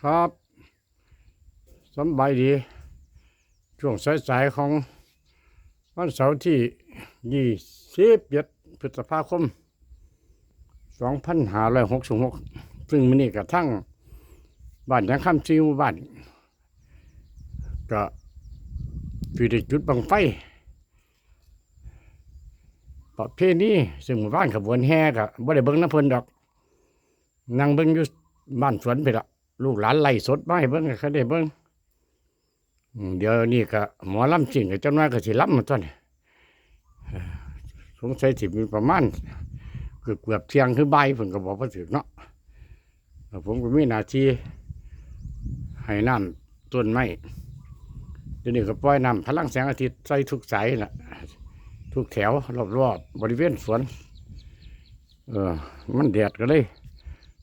ครับสบายดี ช่วงสายๆของวันเสาร์ที่ยี่สิบเจ็ดพฤษภาคมสองพันห้าร้อยหกสิบหกซึ่งมันนี่กระทั่งบ้านยังคำซีหมู่บ้านก็ฟิได้จุดบังไฟประเพณีซึ่งหมู่บ้านขบวนแห่ก็บ่ได้เบิ่งน้ำเพิ่นดอก นั่งเบิ่งอยู่บ้านสวนไปละ ลูกหลานไล่สดมาให้เบิ่งก็ได้เบิ่งอืมเดี๋ยวนี้ก็หมอลำจริงก็จำนวนก็สิลำมาต้นเอ่สงสัยสิมีประมาณเกือบเกือบเที่ยงคือใบ่ายเพิ่นก็บอกว่าถึงเนาะผมก็มีหน้าที่ให้น้ำต้นไม้เดี๋ยวนี้ก็ปล่อยน้ำพลังแสงอาทิตย์ใส่ทุกสายน่ะทุกแถวรอบๆบริเวณสวน เออมันแดดก็เลย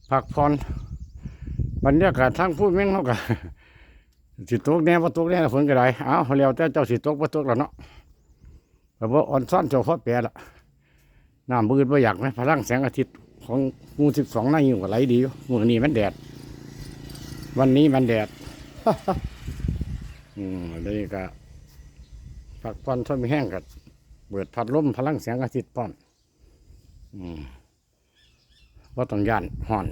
พักผ่อน บรรยากาศทางพูดแม่งเขาก็สิตกแน่พอตกแน่ฝนก็ได้เอาแล้วแต่เจ้าสิตกพอตกแล้วเนาะแต่ว่าอ่อนซ่อนเจ้าพ่อแปรละน้ำบืนว่าอยากไหมพลังแสงอาทิตย์ของงูสิบสองนายอยู่กับไหลดีอยู่มือนี้มันแดด วันนี้มันแดดอืมนี่ก็พักผ่อนทนไม่แห้งกับเปิดพัดลมพลังแสงอาทิตย์ป้อนอืมว่าต้องย่านห่อน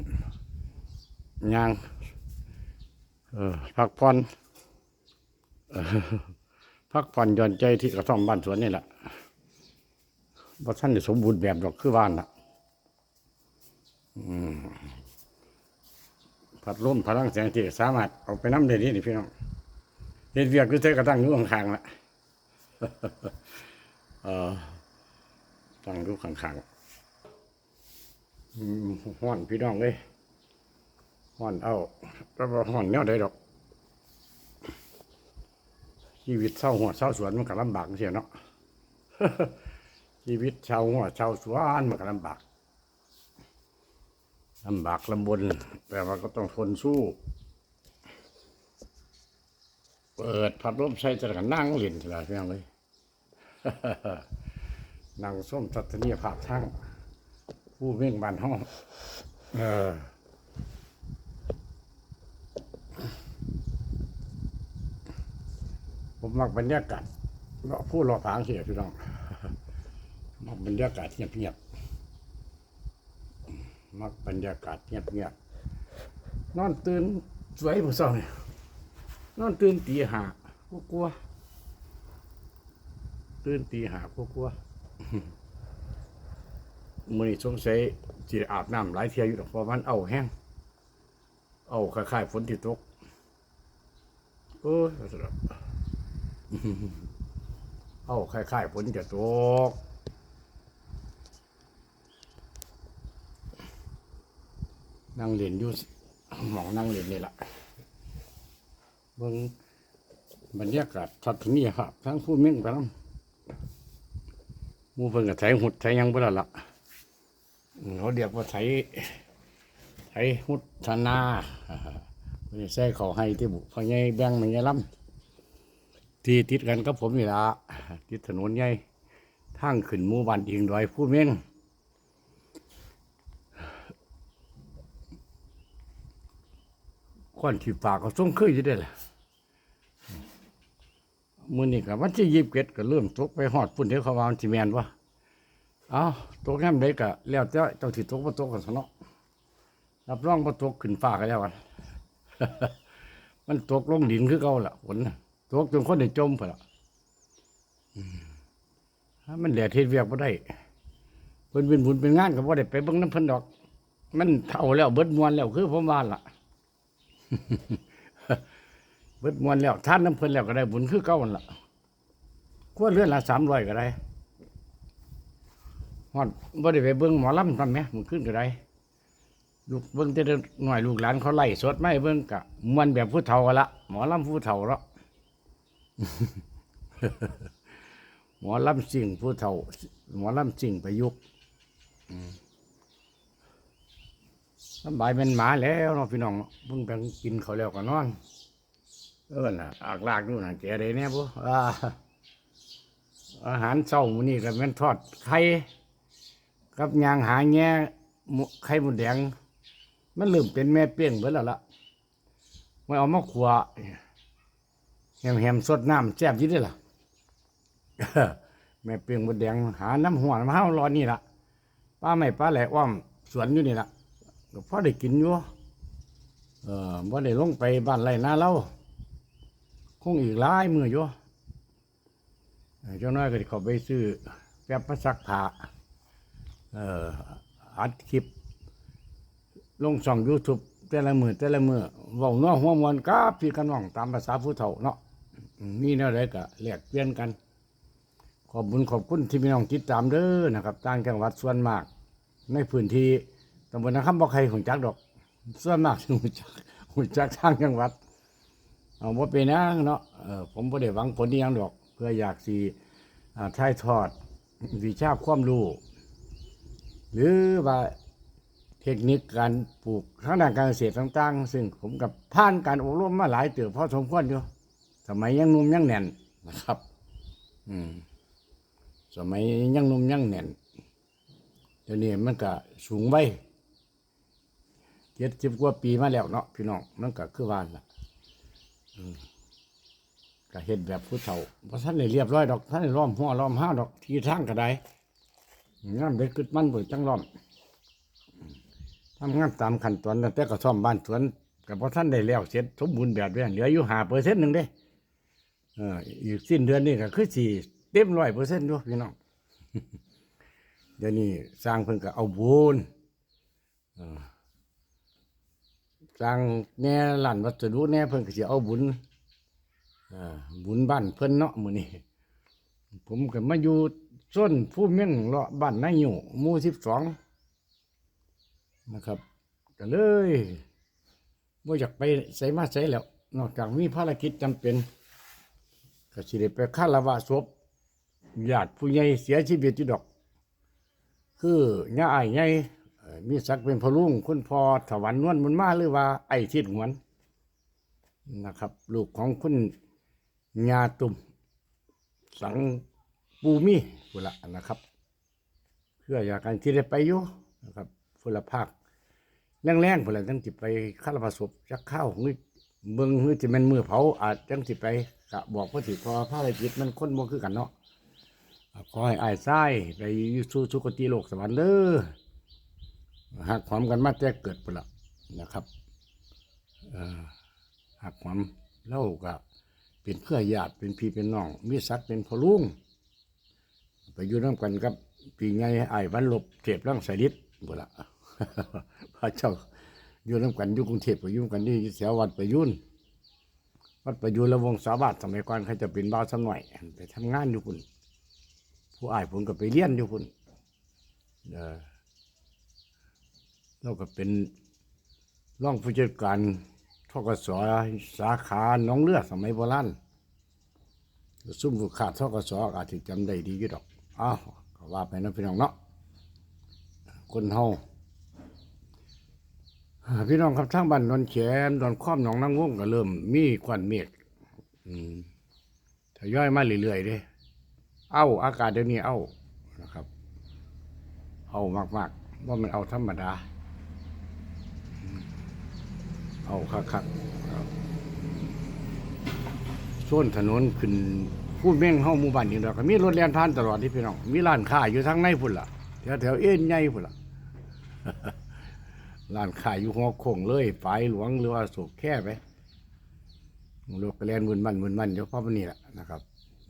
ยางเออพักผ่อนพักผ่อนหย่อนใจที่กระท่อมบ้านสวนนี่แหละว่าท่านสมบูรณ์แบบดอกคือบ้านละอืมพัดลมพลังแสงที่สามารถเอาไปน้ำได้นี่นี่พี่น้องเฮ็ดเวียกคือเธอกระตั้งอยู่ข้างๆละเออตั้งอยู่ข้างๆห่อนพี่น้องเลย ห่อนเอาก็บ่ห่อนแนวใดดอก ชีวิตเช่าหัวเช่าสวนมันก็ลำบากเสียเนาะชีวิตชาวหัวชาวสวนมันก็ลำบากลำบากลำบน แต่ว่าก็ต้องทนสู้ เปิดพัดลมใช้จะกันนั่งเล่นอะไรพี่น้องเลยนั่งส้มทัศนียภาพทั้งผู้เม่งบ้านห้องเออ ผมมักบรรยากาศเลาะผู้รอผางเสียพี่น้องมักบรรยากาศเงียบๆมักบรรยากาศเงียบๆนอนตื่นสวยผู้เศร้าเนี่ยนอนตื่นตีหากลัวตื่นตีหากลัวมือนี้สงสัยจีอาบน้ำหลายเที่ยอยู่ดอกเพราะมันเอาแห้งเอาคล้ายๆฝนที่ตกโอ้ยสลับ เอาคล้ายๆฝนจะตกนั่งเรียนอยู่หมองนั่งเรียนนี่แหละเบิ่งบรรยากาศทัศนียภาพทั้งผู้เม่งไปน้ำหมูเพิ่งกับไถหุดไถหยังไปแล้วล่ะเขาเรียกว่าไถไถหุดธนาไม่ใช่เขาให้ที่บุพอใหญ่แบงมันใหญ่ลำ ที่ติดกันกับผมนี่ละติดถนนใหญ่ทางขึ้นหมู่บ้านอิงดอยผู้เม่งควันที่ปากก็ส่งเคยจะได้แหละมือนี่กับวันที่ยีิบเก็ดก็เริ่มตกไปหอดปุ่นเดียวเขาวามันสิแมนวะเอาตกแง่มเด็กอะแล้วเจ้าเจ้าที่ตกบ่ตกกันซะเนาะรับรองบ่ตกขึ้นฟ้ากันแล้วกันมันตกลงดินคือเก่าละฝนน่ะ ตกจนคนได้จมพุ่นล่ะมันแดดเฮ็ดเวียกบ่ได้เพิ่นเป็นบุญเป็นงานก็บ่ได้ไปเบิ่งน้ำเพิ่นดอก มันเท่าแล้ว เบิดมวนแล้วคือผมว่าล่ะ เบิดมวนแล้วท่านน้ำเพิ่นแล้วก็ได้บุญคือเก่านั่นล่ะกว่าเรื่อนละ300ก็ได้ฮอดบ่ได้ไปเบิ่งหมอลำทำไหมมันขึ้นก็ได้ลูกเบิ่งแต่หน่อยลูกหลานเขาไล่สดไม่เบิ่งกะมวนแบบผู้เฒ่าละหมอลำผู้เฒ่าละ หมอลำสิ่งผู้เฒ่า หมอลำสิ่งประยุกต์สบายเป็นหมาแล้วเนาะพี่น้องเนาะเพิ่งไปกินเขาแล้วก็นอน เออน่ะอากลากนู่นน่ะแกได้แน่ปุ๊อาอาหารเช้ามื้อนี้ก็แม่นทอดไข่กับยางหาแง่ไข่หมดแดง มันเริ่มเป็นแม่เปี้ยงเบิดแล้วล่ะมันเอามาขัว แฮมๆสดน้ำแซ่บยิ่ได้ล่ะแม่เปียงบดแดงหาน้ำหัวน้ำห้าวรอนนี่ล่ะป้าไม่ป้าแหล่อ้อมสวนอยู่นี่ล่ะก็พอได้กินอยู่เออบ่ได้ลงไปบ้านไรนาเล่าคงอีกหลายมืออยู่เจ้าน้อยก็เขาไปซื้อแป๊บมาซักผ้าเอ่ออัดคลิป ลงช่อง YouTube แต่ละมือแต่ละมือเว้าเนาะหัวมวนกับพี่กันน้องตามภาษาผู้เฒ่าเนาะ มีแนวใดก็แลกเปลี่ยนกัน ขอบคุญขอบคุณที่พี่น้องติดตามเด้อนะครับต่างจังหวัดส่วนมาก ในพื้นที่ตำบลนาคำบ่ใครหุ่นจักดอก ส่วนมากสิหุ่นจักหุ่นจักทางจังหวัดเอาว่าเป็นหยังเนาะผมบ่ได้หวังผลนี่ยังดอก เพื่ออยากสิอ่าถ่ายทอดวิชาความรู้หรือว่าเทคนิคการปลูกทางด้านการเกษตรต่าง ๆ ซึ่งผมกับผ่านการอบรมมาหลายเติบพอสมควรอยู่ สมัยยังนุ่มยังแน่นนะครับ อืม สมัยยังนุ่มยังแน่นเดี๋ยวนี้มันก็สูงไว้เจ็ดสิบกว่าปีมาแล้วเนาะพี่น้องมันก็คือวานล่ะก็เห็นแบบผู้เฒ่าเพราะท่านได้เรียบร้อยดอกท่านได้ล้อมหัวล้อมห้าดอกที่ทางก็ได้งานเด็กกึดมันเบิดจังล้อมทำงานตามขั้นตอนแต่ก็ซ่อมบ้านสวนกับพอท่านได้แล้วเสร็จสมบูรณ์แบบเลยเหลืออยู่หาเปอร์เซ็นต์หนึ่งเด้ เอออีกสิ้นเดือนนี้ก็คือสี่เต็มร้อยเปอร์เซ็นต์ด้วยพี่น้องเดี๋ยวนี้สร้างเพิ่นก็เอาบุญสร้างแน่หลั่นวัสดุแน่เพิ่นก็สิเอาบุญบุญบ้านเพิ่นเนาะมื้อนี้ผมก็มาอยู่ส้นผู้เม่งเลาะบ้านนายอยู่หมู่สิบสองนะครับก็เลยบ่อยากไปใส่มาใส่แล้ว นอกจากมีภารกิจจำเป็น ก็สิได้ไปคารวะศพญาติผู้ใหญ่เสียชีวิตอยู่ดอก คือย่าไอ้ายใหญ่มีศักดิ์เป็นพลุงคุณพ่อถวันนวลมุนมาหรือว่า ไอ้ทิดหวนนะครับ ลูกของคุณญาตุ่มสังปูมีพุนละนะครับ เพื่ออยากการที่ได้ไปอยู่นะครับพุนละภาคแรงๆพุนละตั้งจิตไปคารวะศพจักข้าวหรือ เบิ่งหรือจะเป็นมือเผาอาจจังสิไปกะบอกพระสิพอพระไรจิตมันค้นบ่คือกันเนาะขอให้อายไส้ไปอยู่สู่สุคติโลกสวรรค์เด้อหักความกันมาแต่เกิดไปละนะครับหักความเล่าก็เป็นเพื่อญาติเป็นพี่เป็นน้องมีศักดิ์เป็นพ่อลุงไปอยู่น้ำกันกับปีไงไอ้วันลบเทพร่างสายฤทธิ์บุละพระเจ้า อยู่น้ำกันอยู่กรุงเทพไปอยู่กันที่แถววัดประยุนวัดประยุนและวงศาบาทสมัยก่อนเขาจะเป็นบ่าวสำหน่อยไปทำงานอยู่คุณผู้อายผมก็ไปเรียนอยู่พุ่นเออเราก็เป็นร่องผู้จัดการทกศสาขาหน้องเลือสมัยโบราณซุ่มผู้ขาดทกศอาจจะจำได้ดีอยู่ดอกอ้าวก็ว่าไปนะพี่น้องเนาะคนเฮา พี่น้องครับทางบ้านนนแขมดอนข้อมหนองนางวงก็เริ่ม มีควันเมฆทยอยมาเรื่อยๆเด้เอาอากาศเดี๋ยวนี้เอานะครับ เอามากๆว่ามันเอาธรรมดา เอาคักๆครับส่วนถนนขึ้นพูดเม่งห้องหมู่บ้านนี่เราก็มีรถแล่นผ่านตลอดที่พี่น้อง มีร้านค้าอยู่ทางในพุ่นล่ะแถวแถวๆเอ็นใหญ่พุ่นล่ะ ร้านค้าอยู่หัวโค้งเลยฝายหลวงหรือว่าโศกแค่ไปรถก็แล่นมุนมันมุนมันอยู่เพราะมันนี่แหละนะครับ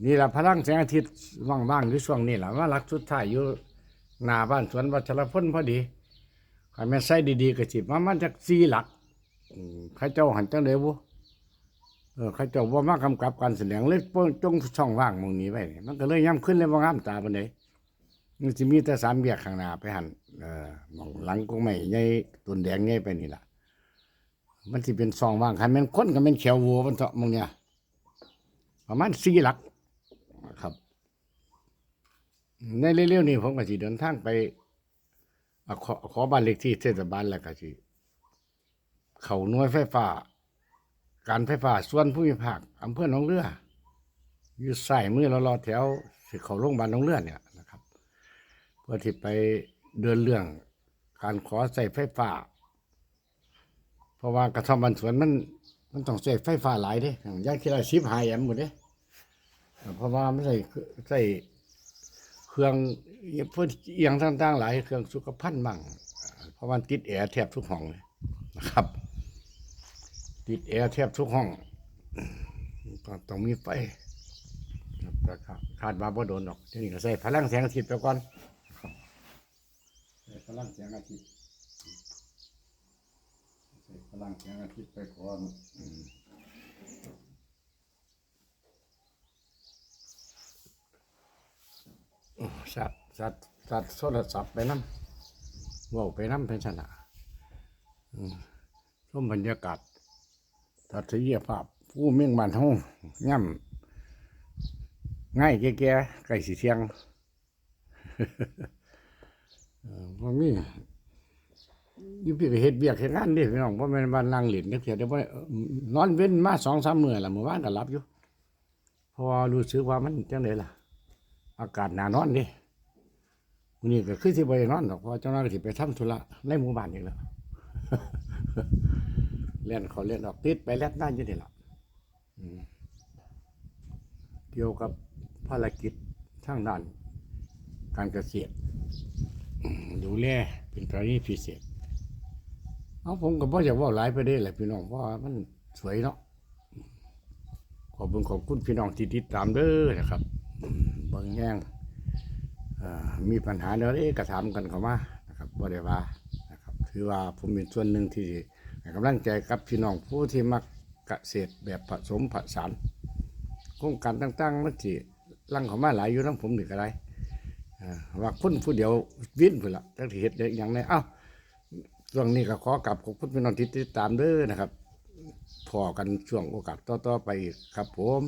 นี่แหละพลังแสงอาทิตย์ว่างๆอยู่ช่วงนี้แหละว่ารักสุดท้ายอยู่หน้าบ้านสวนวัชรพลพอดีใครแม่ใส่ดีๆก็สิมามันจากสี่หลักอืมเข้าเจ้าหันจังเดบุเออข้าเจ้าว่ามากำกับการแสดงเลยเปิ้งจงช่องว่างมองนี้ไว้นี่มันก็เลยย่ำขึ้นเลยว่างามตาบันได มันจะมีแต่สามแยกข้างหน้าไปหันเออหมองหลังก็ไม่ใหญ่ต้นแดงใหญ่ไปนี่ล่ะ มันสิเป็นซองว่างคันแม่นคนก็แม่นเขียววัวมันเถาะมองเนี้ยประมาณสี่หลักครับ ในเร็วๆนี้ผมก็สิเดินทางไปอะขอขอบ้านเลขที่เทศบาลแล้วก็สิเขาหน่วยไฟฟ้า การไฟฟ้าส่วนภูมิภาคอำเภอหนองเรือ อยู่ใส่มือเรารอแถวสิเขาโรงพยาบาลหนองเรือเนี่ย พื่อที่ไปเดินเรื่องการขอใส่ไฟฟ้า เพราะว่ากระท่อมบันสวนมันมันต้องใช้ไฟฟ้าหลายเด้ยายคิดว่าสิบหายแอมหมดเด้เพราะว่ามันใส่ใส่เครื่องเพื่อเอียงต่างๆหลายเครื่องสุขภัณฑ์บ้างเพราะว่าติดแอร์แทบทุกห้องเลยนะครับ ติดแอร์แทบทุกห้องก็ต้องมีไฟครับแต่ก็คาดว่าบ่โดนดอกทีนี้ก็ใส่พลังแสงอาทิตย์ไปก่อน ลังแสงอาทิตย์ใส่พลังแสงอาทิตย์ไปก่อนสัตว์สัตว์สัตว์โทรศัพท์ไปน้ำว่าไปน้ำเป็นชนะอืมชมบรรยากาศทัศนียภาพ ผู้เมี่ยงบ้านเฮาย่ำง่ายแก่ๆใกล้สิเทียง บ่มีอยู่พี่ก็เฮ็ดเบียกเฮ็ดงานเด้พี่น้องบ่แม่นบ้านนั่งเล่นจักเที่ยเดี๋ยวบ่ได้เอ่อนอนเว้นมา2-3มื้อล่ะเมื่อวานก็หลับอยู่เพราะว่ารู้สึกว่ามันจังได๋ล่ะ อากาศหนานอนด้มื้อนี้ก็คือสิบ่ได้นอนดอกเพราะเจ้าน้าที่ไปทำธุระในหมู่บ้านอีกแล้วเล่นเขาเล่นออกติดไปแลดหน้าอยู่นี่แหละเกี่ยวกับภารกิจทางด้านการเกษตร ดูแลเป็นกรณีพิเศษ เอาผมก็บ่อยากว่าหลายไปได้แหละพี่น้องเพราะมันสวยเนาะขอบคุณขอบคุณพี่น้องที่ติดตามเด้อนะครับบางแง่งมีปัญหาเนื้อเอ๊ะกระถามกันเข้ามานะครับบ่ได้ว่านะครับถือว่าผมเป็นส่วนหนึ่งที่กำลังใจกับพี่น้องผู้ที่มักเกษตรแบบผสมผสานโครงการต่างๆมันสิลังเข้ามาหลายอยู่ทั้งผมนี่ก็ได้อ่า ว่าคนผู้เดียววิ่นพุ่นละตั้งที่เฮ็ดได้อย่างไรเอ้าช่วงนี้ก็ขอกลับขอบคุณพี่น้องที่ติดตามเด้อนะครับพอกันช่วงโอกาสต่อๆไปอีกครับผม